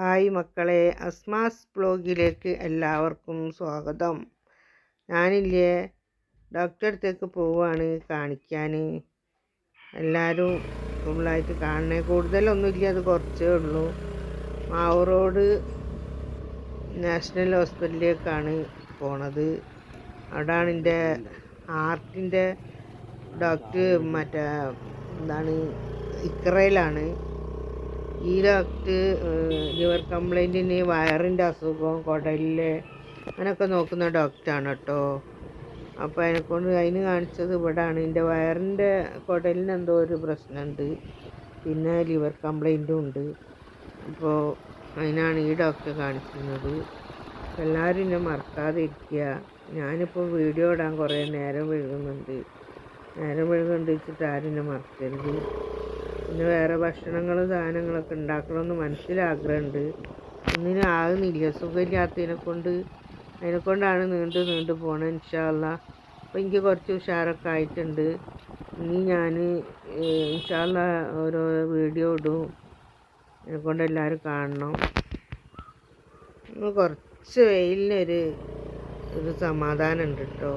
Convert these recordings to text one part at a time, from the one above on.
Hi മക്കളെ അസ്മാസ് ബ്ലോഗിലേക്ക് എല്ലാവർക്കും സ്വാഗതം. ഞാനില്ലേ ഡോക്ടറെ അടുത്തേക്ക് പോവുകയാണ് കാണിക്കാൻ. എല്ലാവരും ഫുള്ളായിട്ട് കാണണേ. കൂടുതലൊന്നുമില്ല അത് കുറച്ചേ ഉള്ളൂ. മാവൂർ റോഡ് നാഷണൽ ഹോസ്പിറ്റലിലേക്കാണ് പോണത്. അവിടെയാണ് എന്റെ ഹാർട്ടിന്റെ ഡോക്ടർ മറ്റേ എന്താണ് ഇക്രയിലാണ്. ഈ ഡോക്ടർ ലിവർ കംപ്ലൈന്റിന് വയറിന്റെ അസുഖം കുടലിലെ അങ്ങനെയൊക്കെ നോക്കുന്ന ഡോക്ടറാണ് കേട്ടോ അപ്പോൾ അതിനെക്കൊണ്ട് അതിന് കാണിച്ചത് ഇവിടാണ്. എന്റെ വയറിന്റെ കുടലിന് എന്തോ ഒരു പ്രശ്നമുണ്ട്. പിന്നെ ലിവർ കംപ്ലൈന്റും ഉണ്ട്. അപ്പോൾ അതിനാണ് ഈ ഡോക്ടറെ കാണിക്കുന്നത്. എല്ലാവരും എന്നെ മറക്കാതെ ഇരിക്കുക ഞാനിപ്പോൾ വീഡിയോ ഇടാൻ കുറേ നേരം വഴുകുന്നുണ്ട് നേരം വഴുകുന്നുണ്ട് വെച്ചിട്ട് ആരും എന്നെ മറക്കരുത്. പിന്നെ വേറെ ഭക്ഷണങ്ങളും സാധനങ്ങളൊക്കെ ഉണ്ടാക്കണമെന്ന് മനസ്സിലാഗ്രഹമുണ്ട് ഒന്നിനും ആകുന്നില്ല സുഖമില്ലാത്തതിനെ കൊണ്ട് അതിനെ കൊണ്ടാണ് നീണ്ടു നീണ്ടു പോണത് ഇൻഷാല്ല അപ്പോൾ എനിക്ക് കുറച്ച് ഉഷാറൊക്കെ ആയിട്ടുണ്ട്. ഇനി ഞാൻ ഇൻഷാല്ല ഓരോ വീഡിയോ ഇടും. അതിനെ കൊണ്ട് എല്ലാവരും കാണണം. കുറച്ച് വെയിലിനൊരു ഒരു സമാധാനം ഉണ്ട് കേട്ടോ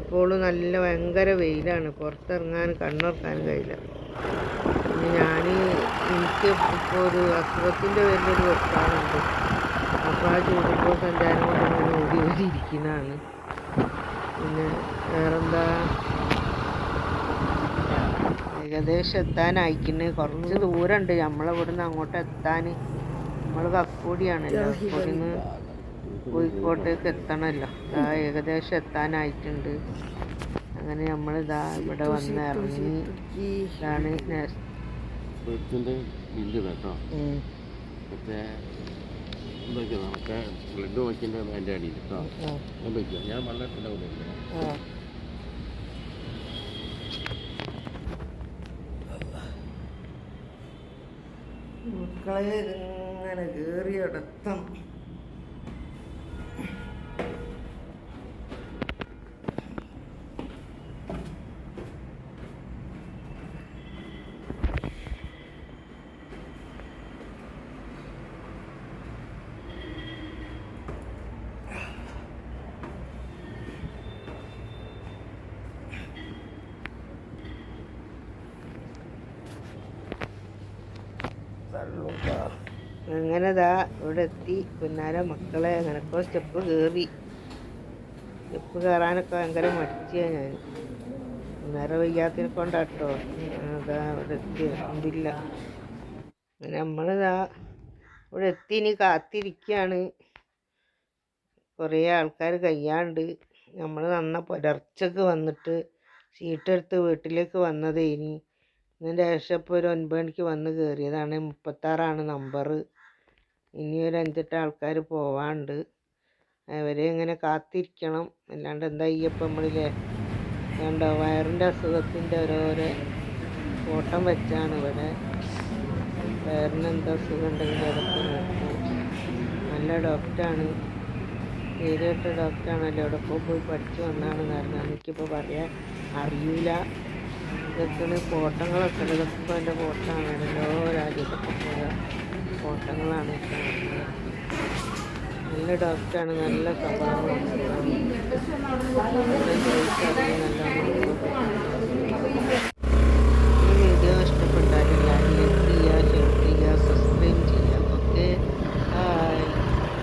എപ്പോഴും നല്ല ഭയങ്കര വെയിലാണ്. പുറത്തിറങ്ങാൻ കണ്ണുറക്കാനും കഴിയില്ല. ഞാൻ എനിക്ക് ഇപ്പോൾ ഒരു അസുഖത്തിന്റെ പേരിലൊരു വെക്കാറുണ്ട് അപ്പോൾ ആ ചൂടുമ്പോൾ സഞ്ചാരം കൊണ്ട് ഇങ്ങനെ ഓടി ഓടി ഇരിക്കുന്നതാണ്. പിന്നെ വേറെന്താ? ഏകദേശം എത്താനായിക്കുന്നു കുറച്ച് ദൂരമുണ്ട് നമ്മളിവിടുന്ന് അങ്ങോട്ട് എത്താൻ നമ്മൾ കക്കോടിയാണല്ലോ കക്കോടിയിൽ നിന്ന് കോഴിക്കോട്ടേക്ക് എത്തണമല്ലോ ഇതാ ഏകദേശം എത്താനായിട്ടുണ്ട്. അങ്ങനെ നമ്മളിതാ ഇവിടെ വന്ന് ഇറങ്ങി. ഇതാണ് നേസ്- ഫ്രിഡ്ജിന്റെ ബില്ല് കേട്ടോ. മറ്റേ എന്തൊക്കെ നമുക്ക് ബ്ലഡ് നോക്കിന്റെ അതിന്റെ അടിയിൽ കേട്ടോ. ഞാൻ ഞാൻ വെള്ളത്തിന്റെ കൂടെ. മക്കളെ ഇങ്ങനെ കയറി അങ്ങനെ ദാ ഇവിടെ എത്തി പിന്നാലെ മക്കളെ അങ്ങനൊക്കെ സ്റ്റെപ്പ് കയറി. സ്റ്റെപ്പ് കയറാനൊക്കെ ഭയങ്കര മടിച്ചാണ് ഞാൻ നേരെ വയ്യാത്തിനെ കൊണ്ടാട്ടോ. അതാ ഇവിടെ എത്തി. അങ്ങനെ നമ്മളിതാ ഇവിടെ എത്തി. ഇനി കാത്തിരിക്കുകയാണ് കുറേ ആൾക്കാർ കഴിയാണ്ട് നമ്മൾ നന്ന പുലർച്ചക്ക് വന്നിട്ട് ഷീട്ടെടുത്ത് വീട്ടിലേക്ക് വന്നതേ ഇതിന്റെ ശേഷം ഇപ്പോൾ ഒരു ഒൻപത് മണിക്ക് വന്ന് കയറിയതാണ് മുപ്പത്താറാണ് നമ്പർ ഇനി ഒരു അഞ്ചെട്ട് ആൾക്കാർ പോവാണ്ട്. അവരെ ഇങ്ങനെ കാത്തിരിക്കണം. അല്ലാണ്ട് എന്താ ഈ ഇപ്പം നമ്മളില്ലേ കണ്ടോ വയറിന്റെ അസുഖത്തിന്റെ ഓരോരോ ഓട്ടം വെച്ചാണ് ഇവിടെ. വയറിന് എന്താ അസുഖം ഉണ്ടെങ്കിൽ അതൊക്കെ നോക്കും നല്ല ഡോക്ടറാണ്. നേരിട്ട ഡോക്ടറാണല്ലോ. എവിടെയൊക്കെ പോയി പഠിച്ചു വന്നാണെന്ന് പറഞ്ഞാൽ എനിക്കിപ്പോൾ പറയാൻ അറിയില്ല ഇതൊക്കെയാണ് കോട്ടങ്ങളൊക്കെ ഇതൊക്കെ എന്റെ ഫോട്ടോ ആണല്ലോ രാജ്യത്തൊക്കെ പോയ കാണുന്നത്. നല്ല ഡോക്ടറാണ്. നല്ല സ്വഭാവമാണ് നല്ല